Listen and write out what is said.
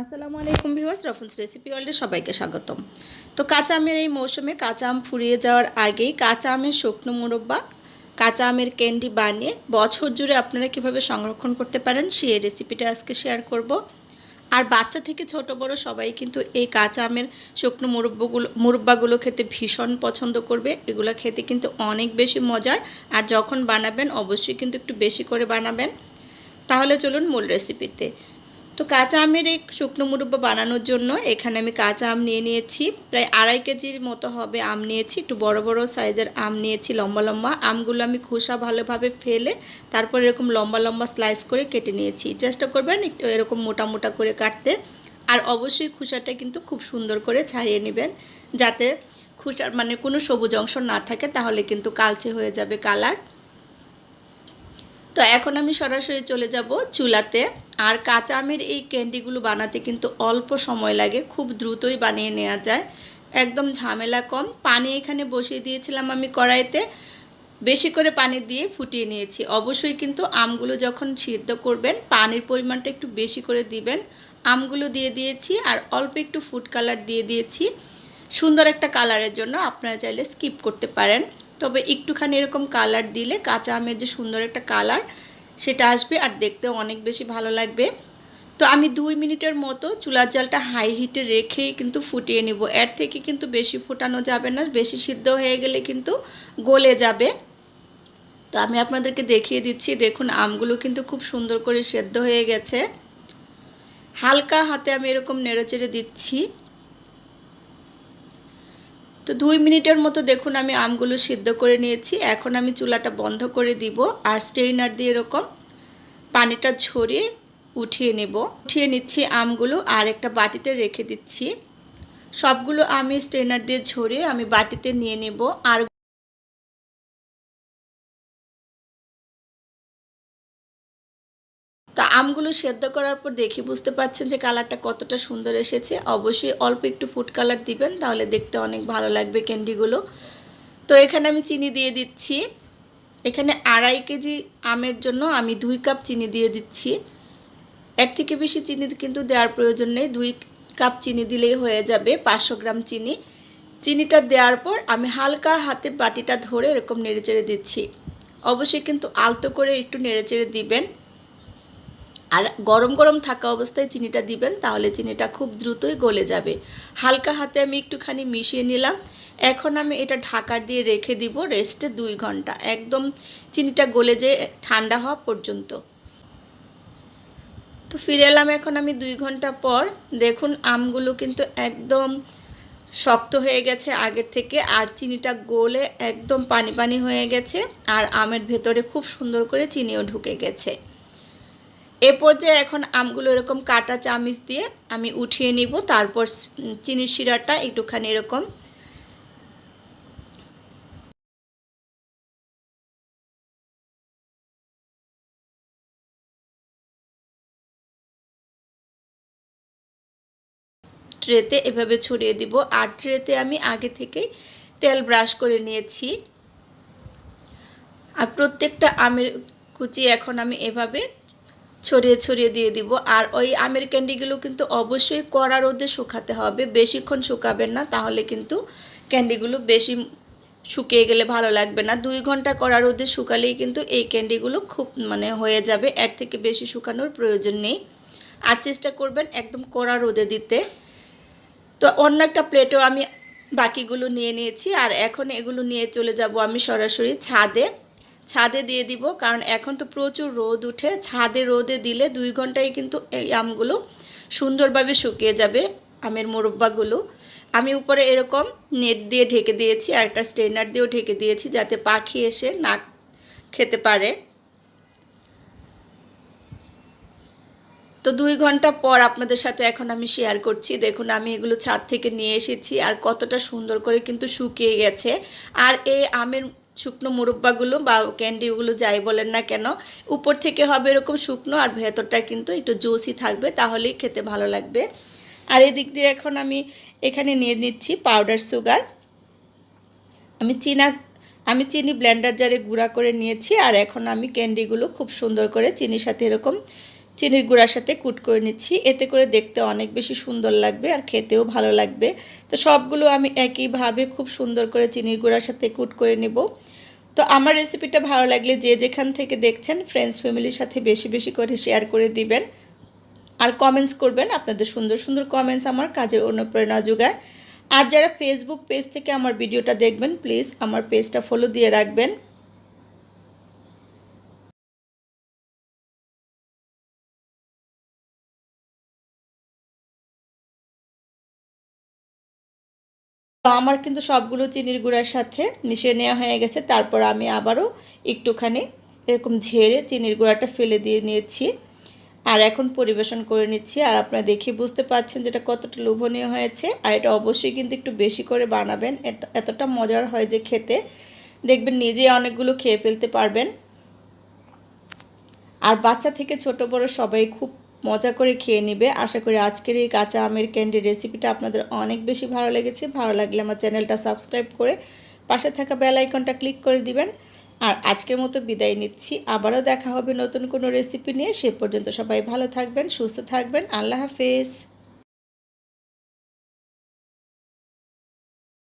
আসসালামু আলাইকুম viewers, রফুলস recipe ওয়ার্ল্ডে সবাইকে স্বাগতম। তো কাঁচা আমের এই মৌসুমে কাঁচা আম ফুরিয়ে যাওয়ার আগেই কাঁচা আমের শুকনো মুরব্বা, কাঁচা আমের ক্যান্ডি বানিয়ে বছর জুড়ে আপনারা কীভাবে সংরক্ষণ করতে পারেন সেই রেসিপিটা আজকে শেয়ার করব। আর বাচ্চা থেকে ছোট বড় সবাই কিন্তু এই কাঁচা আমের শুকনো মুরব্বগুলো, মুরব্বাগুলো খেতে ভীষণ পছন্দ করবে। এগুলো খেতে কিন্তু অনেক বেশি মজার। আর যখন বানাবেন, অবশ্যই কিন্তু একটু বেশি করে বানাবেন। তাহলে চলুন মূল রেসিপিতে। তো কাঁচা আমের এই শুকনো মুরব্বা বানানোর জন্য এখানে আমি কাঁচা আম নিয়ে নিয়েছি। প্রায় আড়াই কেজির মতো হবে আম নিয়েছি। একটু বড় বড় সাইজের আম নিয়েছি, লম্বা লম্বা। আমগুলো আমি খোসা ভালোভাবে ফেলে তারপর এরকম লম্বা লম্বা স্লাইস করে কেটে নিয়েছি। চেষ্টা করবেন একটু এরকম মোটা মোটা করে কাটতে। আর অবশ্যই খোসাটা কিন্তু খুব সুন্দর করে ছাড়িয়ে নেবেন। যাতে খোসার মানে কোনো সবুজ অংশ না থাকে তাহলে কিন্তু কালচে হয়ে যাবে কালার। তো এখন আমি সরাসরি চলে যাব চুলাতে। আর কাঁচা আমের এই ক্যান্ডিগুলো বানাতে কিন্তু অল্প সময় লাগে, খুব দ্রুতই বানিয়ে নেওয়া যায়। একদম ঝামেলা কম। পানি এখানে বসিয়ে দিয়েছিলাম আমি কড়াইতে। বেশি করে পানি দিয়ে ফুটিয়ে নিয়েছি। অবশ্যই কিন্তু আমগুলো যখন সিদ্ধ করবেন, পানির পরিমাণটা একটু বেশি করে দিবেন। আমগুলো দিয়ে দিয়েছি আর অল্প একটু ফুড কালার দিয়ে দিয়েছি। সুন্দর একটা কালারের জন্য আপনারা চাইলে স্কিপ করতে পারেন। তবে একটুখানি এরকম কালার দিলে কাঁচা আমের যে সুন্দর একটা কালার সেটা আসবে আর দেখতে অনেক বেশি ভালো লাগবে। তো আমি দুই মিনিটের মতো চুলার জালটা হাই হিটে রেখেই কিন্তু ফুটিয়ে নিব। এর থেকে কিন্তু বেশি ফোটানো যাবে না, বেশি সিদ্ধ হয়ে গেলে কিন্তু গলে যাবে। তো আমি আপনাদেরকে দেখিয়ে দিচ্ছি, দেখুন আমগুলো কিন্তু খুব সুন্দর করে সেদ্ধ হয়ে গেছে। হালকা হাতে আমি এরকম নেড়েচেড়ে দিচ্ছি। তো দুই মিনিটের মতো দেখুন আমি আমগুলো সিদ্ধ করে নিয়েছি। এখন আমি চুলাটা বন্ধ করে দিব আর স্টেইনার দিয়ে এরকম পানিটা ঝরিয়ে উঠিয়ে নেব। উঠিয়ে নিচ্ছি আমগুলো আর একটা বাটিতে রেখে দিচ্ছি। সবগুলো আমি স্টেইনার দিয়ে ঝরিয়ে আমি বাটিতে নিয়ে নেব। আর তা আমগুলো সেদ্ধ করার পর দেখি বুঝতে পাচ্ছেন যে কালারটা কতটা সুন্দর এসেছে। অবশ্যই অল্প একটু ফুড কালার দিবেন, তাহলে দেখতে অনেক ভালো লাগবে ক্যান্ডিগুলো। তো এখানে আমি চিনি দিয়ে দিচ্ছি। এখানে আড়াই কেজি আমের জন্য আমি দুই কাপ চিনি দিয়ে দিচ্ছি। এর থেকে বেশি চিনি কিন্তু দেওয়ার প্রয়োজন নেই, দুই কাপ চিনি দিলেই হয়ে যাবে, পাঁচশো গ্রাম চিনি। চিনিটা দেওয়ার পর আমি হালকা হাতে বাটিটা ধরে এরকম নেড়েচেড়ে দিচ্ছি। অবশ্যই কিন্তু আলতো করে একটু নেড়েচেড়ে দিবেন। আর গরম গরম থাকা অবস্থায় চিনিটা দিবেন, তাহলে চিনিটা খুব দ্রুতই গলে যাবে। হালকা হাতে আমি একটুখানি মিশিয়ে নিলাম। এখন আমি এটা ঢাকার দিয়ে রেখে দিব রেস্টে দুই ঘণ্টা। একদম চিনিটা গলে যে ঠান্ডা হওয়া পর্যন্ত। তো ফিরে এলাম এখন আমি দুই ঘণ্টা পর। দেখুন আমগুলো কিন্তু একদম শক্ত হয়ে গেছে আগের থেকে, আর চিনিটা গলে একদম পানি পানি হয়ে গেছে, আর আমের ভেতরে খুব সুন্দর করে চিনিও ঢুকে গেছে। এ পর্যায়ে এখন আমগুলো এরকম কাটা চামিচ দিয়ে আমি উঠিয়ে নিব, তারপর চিনির শিরাটা একটুখানি এরকম। ট্রেতে এভাবে ছড়িয়ে দিব। আর ট্রেতে আমি আগে থেকেই তেল ব্রাশ করে নিয়েছি। আর প্রত্যেকটা আমের কুচি এখন আমি এভাবে ছড়িয়ে ছড়িয়ে দিয়ে দিব। আর ওই আমের ক্যান্ডিগুলো কিন্তু অবশ্যই কড়া রোদে শুকাতে হবে। বেশিক্ষণ শুকাবেন না, তাহলে কিন্তু ক্যান্ডিগুলো বেশি শুকিয়ে গেলে ভালো লাগবে না। দুই ঘণ্টা কড়া রোদে শুকালেই কিন্তু এই ক্যান্ডিগুলো খুব মানে হয়ে যাবে। এর থেকে বেশি শুকানোর প্রয়োজন নেই। আর চেষ্টা করবেন একদম কড়া রোদে দিতে। তো অন্য একটা প্লেটেও আমি বাকিগুলো নিয়ে নিয়েছি। আর এখন এগুলো নিয়ে চলে যাব আমি সরাসরি ছাদে। ছাদে দিয়ে দিব, কারণ এখন তো প্রচুর রোদ উঠে, ছাদে রোদে দিলে দুই ঘন্টায় কিন্তু এই আমগুলো সুন্দরভাবে শুকিয়ে যাবে, আমের মোরব্বাগুলো। আমি উপরে এরকম নেট দিয়ে ঢেকে দিয়েছি, আর একটা স্টেনার দিয়েও ঢেকে দিয়েছি, যাতে পাখি এসে না খেতে পারে। তো দুই ঘণ্টা পর আপনাদের সাথে এখন আমি শেয়ার করছি। দেখুন, আমি এগুলো ছাদ থেকে নিয়ে এসেছি, আর কতটা সুন্দর করে কিন্তু শুকিয়ে গেছে। আর এই আমের শুকনো মুরব্বাগুলো বা ক্যান্ডিগুলো যাই বলেন না কেন, উপর থেকে হবে এরকম শুকনো আর ভেতরটা কিন্তু একটু জোসি থাকবে, তাহলেই খেতে ভালো লাগবে। আর এদিক দিয়ে এখন আমি এখানে নিয়ে নিচ্ছি পাউডার সুগার আমি চিনা, আমি চিনি ব্লেন্ডার জারে গুঁড়া করে নিয়েছি আর এখন আমি ক্যান্ডিগুলো খুব সুন্দর করে চিনির সাথে এরকম চিনির গুঁড়ার সাথে কুট করে নিচ্ছি। এতে করে দেখতে অনেক বেশি সুন্দর লাগবে আর খেতেও ভালো লাগবে। তো সবগুলো আমি একইভাবে খুব সুন্দর করে চিনির গুঁড়ার সাথে কুট করে নিব। তো আমার রেসিপিটা ভালো লাগলে যে যেখান থেকে দেখছেন ফ্রেন্ডস ফ্যামিলির সাথে বেশি বেশি করে শেয়ার করে দিবেন। আর কমেন্টস করবেন আপনাদের সুন্দর সুন্দর কমেন্টস আমার কাজের অনুপ্রেরণা যোগায়। আর যারা ফেসবুক পেজ থেকে আমার ভিডিওটা দেখবেন প্লিজ আমার পেজটা ফলো দিয়ে রাখবেন। তো আমার কিন্তু সবগুলো চিনির গুঁড়ার সাথে মিশিয়ে নেওয়া হয়ে গেছে। তারপর আমি আবারও একটুখানি এরকম ঝেড়ে চিনির গুঁড়াটা ফেলে দিয়ে নিয়েছি। আর এখন পরিবেশন করে নিচ্ছি। আর আপনারা দেখে বুঝতে পাচ্ছেন যেটা কতটা লোভনীয় হয়েছে। আর এটা অবশ্যই কিন্তু একটু বেশি করে বানাবেন। এতটা মজার হয় যে খেতে। দেখবেন নিজে অনেকগুলো খেয়ে ফেলতে পারবেন। আর বাচ্চা থেকে ছোট বড় সবাই খুব মজা করে খেয়ে নেবে। আশা করি আজকের এই কাঁচা আমের ক্যান্ডি রেসিপিটা আপনাদের অনেক বেশি ভালো লেগেছে। ভালো লাগলে আমার চ্যানেলটা সাবস্ক্রাইব করে পাশে থাকা বেল আইকনটা ক্লিক করে দিবেন। আর আজকের মতো বিদায় নিচ্ছি। আবারও দেখা হবে নতুন কোনো রেসিপি নিয়ে। সে পর্যন্ত সবাই ভালো থাকবেন, সুস্থ থাকবেন। আল্লাহ হাফেজ।